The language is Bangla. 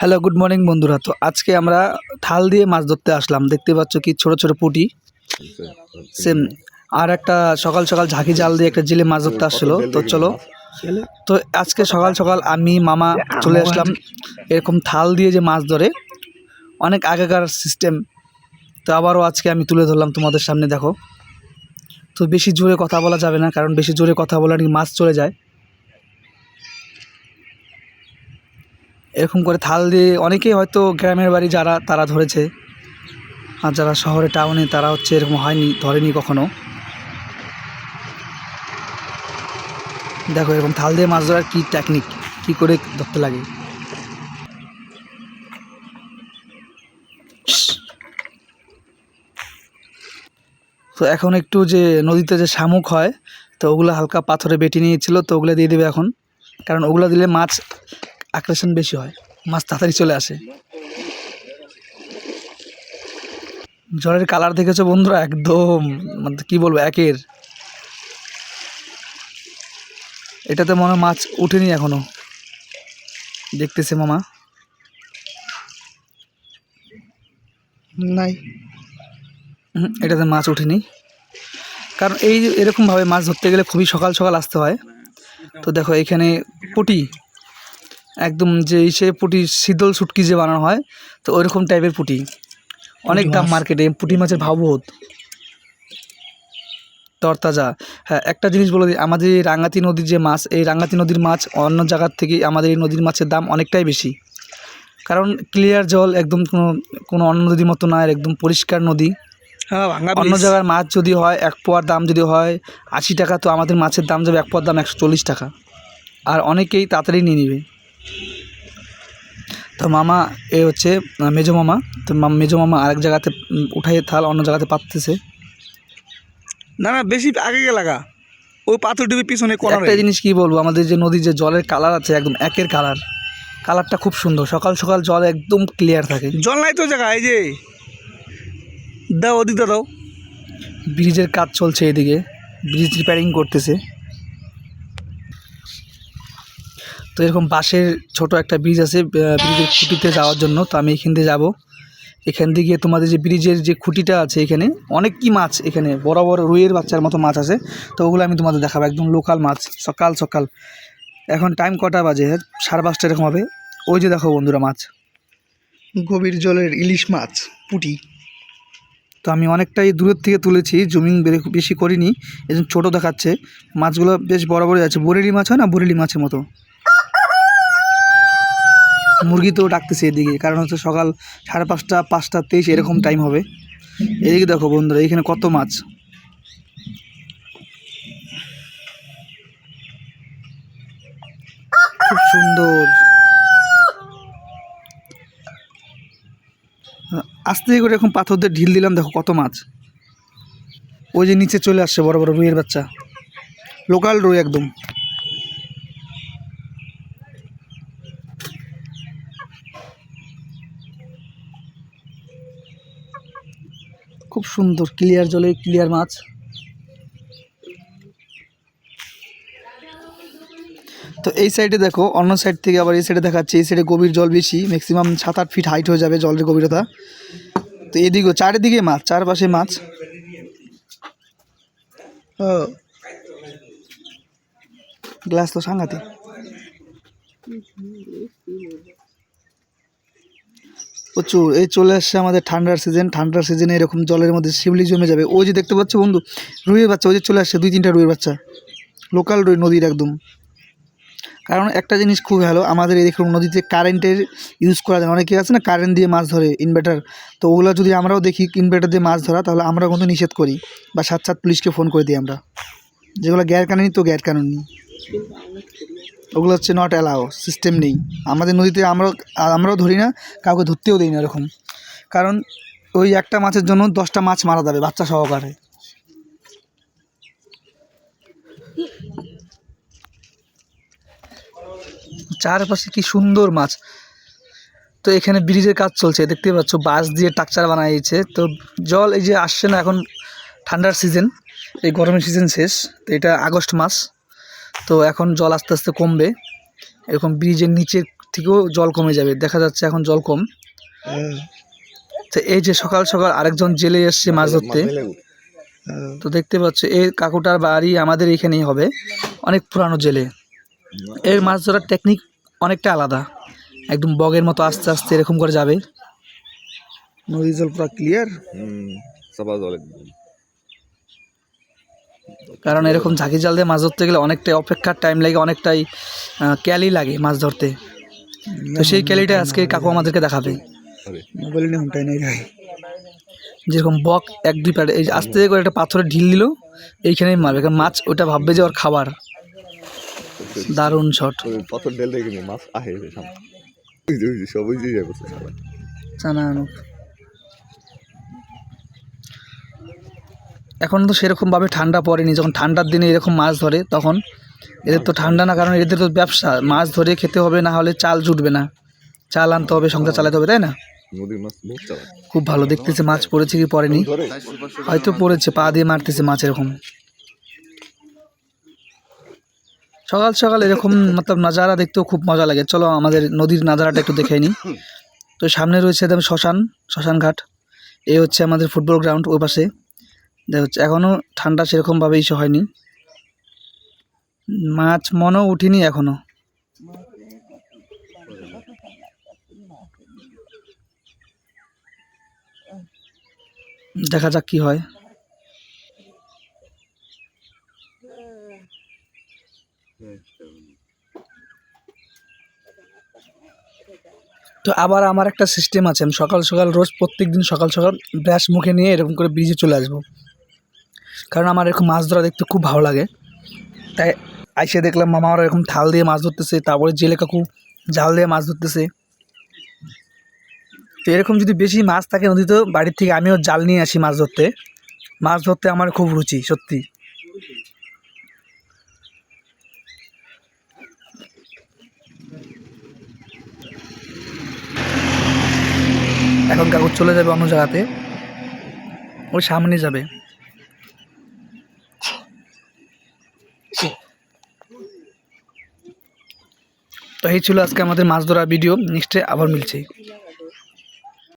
হ্যালো গুড মর্নিং বন্ধুরা। তো আজকে আমরা থাল দিয়ে মাছ ধরতে আসলাম। দেখতে পাচ্ছ কি ছোট ছোট পুঁটি। সেম আর একটা সকাল সকাল ঝাঁকি জাল দিয়ে একটা জেলে মাছ ধরতে আসছিল তো চলো। তো আজকে সকাল সকাল আমি, মামা চলে আসলাম। এরকম থাল দিয়ে যে মাছ ধরে, অনেক আগেকার সিস্টেম তো আবারও আজকে আমি তুলে ধরলাম তোমাদের সামনে, দেখো। তো বেশি জোরে কথা বলা যাবে না, কারণ বেশি জোরে কথা বলে নাকি মাছ চলে যায়। এরকম করে থাল দিয়ে অনেকেই হয়তো গ্রামের বাড়ি যারা, তারা ধরেছে। আর যারা শহরে টাউনে তারা হচ্ছে এরকম হয়নি, ধরেনি কখনো। দেখো এরকম থাল দিয়ে মাছ ধরার কী টেকনিক কী করে ধরতে লাগে। তো এখন একটু যে নদীতে যে শামুক হয়, তো ওগুলো হালকা পাথরে বেটে নিয়েছিল, তো ওগুলো দিয়ে দেবে এখন। কারণ ওগুলো দিলে মাছ আকর্ষণ বেশি হয়, মাছ তাড়াতাড়ি চলে আসে। জলের কালার দেখেছ বন্ধুরা? একদম মানে কি বলব, একের। এটাতে মনে মাছ উঠেনি এখনও। দেখতেছে মামা। নাই। এটাতে মাছ ওঠেনি কারণ এই এরকমভাবে মাছ ধরতে গেলে খুবই সকাল সকাল আসতে হয়। তো দেখো, এখানে পুটি। একদম যে সে পুটি শীতল শুটকি যে বানানো হয় তো ওইরকম টাইপের পুটি। অনেক দাম মার্কেটে পুটি মাছের ভাব বহুত তরতাজা। হ্যাঁ একটা জিনিস বলে দিই আমাদের এই রাঙ্গাতি নদীর যে মাছ এই রাঙ্গাতি নদীর মাছ অন্য জায়গার থেকে আমাদের এই নদীর মাছের দাম অনেকটাই বেশি। কারণ ক্লিয়ার জল একদম কোনো কোনো অন্য নদীর মতো না একদম পরিষ্কার নদী। হ্যাঁ অন্য জায়গার মাছ যদি হয় এক পোয়ার দাম যদি হয় আশি টাকা তো আমাদের মাছের দাম যাবে এক পোয়ার দাম একশো চল্লিশ টাকা। আর অনেকেই তাড়াতাড়ি নিয়ে নেবে। তো মামা এ হচ্ছে মেজো মামা। তো মাম- মেজো মামা আরেক জায়গাতে উঠাই থাল অন্য জায়গাতে পাততেছে। না না বেশি আগে গে। লাগা ওই পাথর ডিবির পিছনে একটা জিনিস কি বলব আমাদের যে নদীর যে জলের কালার আছে একদম একের কালার কালারটা খুব সুন্দর। সকাল সকাল জল একদম ক্লিয়ার থাকে। জল নাই তো জায়গা এই যে। দাও ওদিকটা দাও। ব্রিজের কাজ চলছে এদিকে। ব্রিজ রিপেয়ারিং করতেছে। তো এরকম বাঁশের ছোট একটা ব্রিজ আছে ব্রিজের খুঁটিতে যাওয়ার জন্য তো আমি এখান দিয়ে যাব। এখান দিয়ে গিয়ে তোমাদের যে ব্রিজের যে খুঁটিটা আছে এখানে অনেক কি মাছ এখানে বড় বড় রুইয়ের বাচ্চার মতো মাছ আছে তো ওগুলো আমি তোমাদের দেখাবো একদম লোকাল মাছ সকাল সকাল। এখন টাইম কটা বাজে? সাড়ে পাঁচটা এরকম হবে। ওই যে দেখো বন্ধুরা মাছ। গভীর জলের ইলিশ মাছ পুটি। তো আমি অনেকটাই দূরের থেকে তুলেছি জুমিং বেশি করিনি এজন্য ছোটো দেখাচ্ছে। মাছগুলো বেশ বড় বড় আছে বরেলি মাছ হয় না বরেলি মাছের মতো? মুরগি তো ডাকতেছে এদিকে কারণ হচ্ছে সকাল সাড়ে পাঁচটা পাঁচটা তেইশ এরকম টাইম হবে। এদিকে দেখো বন্ধুরা এখানে কত মাছ? খুব সুন্দর। আস্তে করে এরকম পাথর দিয়ে ঢিল দিলাম দেখো কত মাছ। ওই যে নিচে চলে আসছে বড় বড় রুইয়ের বাচ্চা। লোকাল রুই একদম। খুব সুন্দর, ক্লিয়ার জলে ক্লিয়ার মাছ। তো এই সাইডে দেখো, অন্য সাইড থেকে আবার এই সাইডে দেখাচ্ছে, এই সাইডে গভীর জল বেশি ম্যাক্সিমাম সাত আট ফিট হাইট হয়ে যাবে জলের গভীরতা। তো এদিকেও চারিদিকে মাছ, চারপাশে মাছ। গ্লাস তো সাংঘাতে প্রচুর। এই চলে আসছে আমাদের ঠান্ডার সিজন ঠান্ডার সিজনে এরকম জলের মধ্যে শিবলি জমে যাবে। ওই যে দেখতে পাচ্ছ বন্ধু, রুইয়ের বাচ্চা, ওই যে চলে আসছে দুই তিনটা রুইয়ের বাচ্চা। লোকাল রুই, নদীর একদম। কারণ একটা জিনিস খুব ভালো, আমাদের দেখুন নদীতে কারেন্টের ইউজ করা যায়। অনেকে আছে না কারেন্ট দিয়ে মাছ ধরে ইনভার্টার তো ওগুলো যদি আমরাও দেখি ইনভার্টার দিয়ে মাছ ধরা, তাহলে আমরা কিন্তু নিষেধ করি বা সাত সাত পুলিশকে ফোন করে দিই আমরা। যেগুলো গ্যার কানুনি তো গ্যার কানুনি ওগুলো হচ্ছে নট অ্যালাও সিস্টেম নেই। আমাদের নদীতে আমরাও আর আমরাও ধরি না, কাউকে ধরতেও দিই না এরকম। কারণ ওই একটা মাছের জন্য দশটা মাছ মারা যাবে বাচ্চা সহকারে। চারপাশে কি সুন্দর মাছ। তো এখানে ব্রিজের কাজ চলছে, দেখতে পাচ্ছ, বাঁশ দিয়ে টাকচার বানাইছে। তো জল এই যে আসছে না, এখন ঠান্ডার সিজন এই গরমের সিজন শেষ। তো এটা আগস্ট মাস। তো এখন জল আস্তে আস্তে কমবে। এরকম ব্রিজের নিচের থেকেও জল কমে যাবে। দেখা যাচ্ছে এখন জল কম। হ্যাঁ। তো এই যে সকাল সকাল আরেকজন জেলে এসছে মাছ ধরতে। হ্যাঁ। তো দেখতে পাচ্ছ এই কাকুটার বাড়ি আমাদের এখানেই হবে। অনেক পুরানো জেলে। এর মাছ ধরার টেকনিক অনেকটা আলাদা। একদম বগের মতো আস্তে আস্তে এরকম করে যাবে। নদী জল পুরো ক্লিয়ার জল একদম কারণ এরকম ঝাঁকি জাল দিয়ে মাছ ধরতে গেলে অনেকটাই অপেক্ষার টাইম লাগে অনেকটাই ক্যালি লাগে মাছ ধরতে। তো সেই ক্যালিটা আজকে কাকু আমাদেরকে দেখাবে। যেরকম বক এক দুই প্যাড এই আস্তে করে একটা পাথরে ঢিল দিল এইখানেই মারবে কারণ মাছ ওটা ভাববে যে ওর খাবার। দারুণ শট পাথর ঢেল মাছ আহে রে সামনে। ওই যে, ওই যে, সব ওই যে করছে শালা। চানা আনুক এখন তো সেরকমভাবে ঠান্ডা পড়েনি। যখন ঠান্ডার দিনে এরকম মাছ ধরে তখন এদের তো ঠান্ডা না কারণ এদের তো ব্যবসা। মাছ ধরে খেতে হবে না হলে চাল জুটবে না। চাল আনতে হবে সংসার চালাতে হবে তাই না? খুব ভালো দেখতেছে মাছ পড়েছে কি পড়েনি। হয়তো পড়েছে পা দিয়ে মারতেছে মাছ এরকম। সকাল সকাল এরকম মতলব নাজারা দেখতেও খুব মজা লাগে। চলো আমাদের নদীর নাজারাটা একটু দেখে নিই তো সামনে রয়েছে একদম শ্মশান শ্মশান ঘাট এই হচ্ছে আমাদের ফুটবল গ্রাউন্ড ওই পাশে। দেখা হচ্ছে এখনও ঠান্ডা সেরকমভাবে ইস্যু হয়নি। মাছ মনেও উঠিনি এখনও দেখা যাক কি হয়। তো আবার আমার একটা সিস্টেম আছে, আমি সকাল সকাল, রোজ প্রত্যেক দিন সকাল সকাল ব্রাশ মুখে নিয়ে এরকম করে ব্রিজে চলে আসব। কারণ আমার এরকম মাছ ধরা দেখতে খুব ভালো লাগে। তাই আইসে দেখলাম মামা ওরা এরকম থাল দিয়ে মাছ ধরতেছে, তারপরে জেলে কাকু জাল দিয়ে মাছ ধরতেছে। তো এরকম যদি বেশি মাছ থাকে নদীতে, বাড়ির থেকে আমিও জাল নিয়ে আসি মাছ ধরতে। মাছ ধরতে আমার খুব রুচি, সত্যি। এখন কাকু চলে যাবে অন্য জায়গাতে। ওই সামনে যাবে। তো এই ছিল আজকে আমাদের মাছ ধরা ভিডিও। নেক্সটে আবার মিলছে।